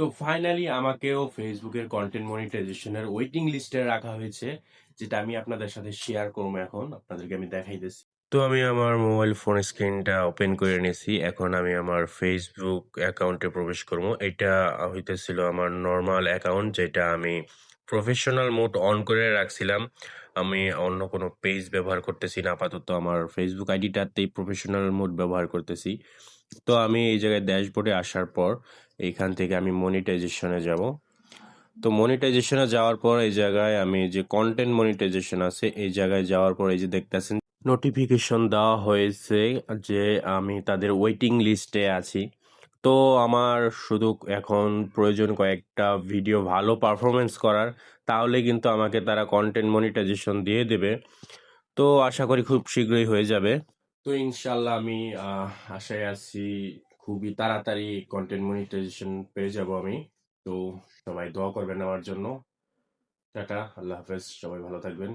তো ফাইনালি আমাকেও ফেসবুকের কন্টেন্ট মনিটাইজেশনের ওয়েটিং লিস্টে রাখা হয়েছে, যেটা আমি আপনাদের সাথে শেয়ার করব এখন। আপনাদেরকে আমি দেখাইতেছি তো আমি আমার মোবাইল ফোন স্ক্রিনটা ওপেন করে নিয়েছি। এখন আমি আমার ফেসবুক অ্যাকাউন্টে প্রবেশ করব। এটা হইতেছিল আমার নর্মাল অ্যাকাউন্ট যেটা আমি প্রফেশনাল মোড অন করে রাখছিলাম। আমি অন্য কোনো পেজ ব্যবহার করতেছি না। আপাতত আমার ফেসবুক আইডিটাতেই প্রফেশনাল মোড ব্যবহার করতেছি। তো আমি এই জায়গায় ড্যাশবোর্ডে আসার পর এইখান থেকে আমি মনিটাইজেশনে যাব। তো মনিটাইজেশনে যাওয়ার পর এই জায়গায় আমি যে কন্টেন্ট মনিটাইজেশন আছে, এই জায়গায় যাওয়ার পর এই যে দেখতেছেন নোটিফিকেশন দেওয়া হয়েছে যে আমি তাদের ওয়েটিং লিস্টে আছি। তো আমার শুধু এখন প্রয়োজন কয়েকটা ভিডিও ভালো পারফরমেন্স করার, তাহলে কিন্তু আমাকে তারা কন্টেন্ট মনিটাইজেশন দিয়ে দেবে। তো আশা করি খুব শীঘ্রই হয়ে যাবে। তো ইনশাল্লাহ আমি আশায় আছি খুবই তাড়াতাড়ি কন্টেন্ট মনিটাইজেশন পেয়ে যাব আমি। তো সবাই দোয়া করবেন আমার জন্য। টাটা, আল্লাহ হাফেজ, সবাই ভালো থাকবেন।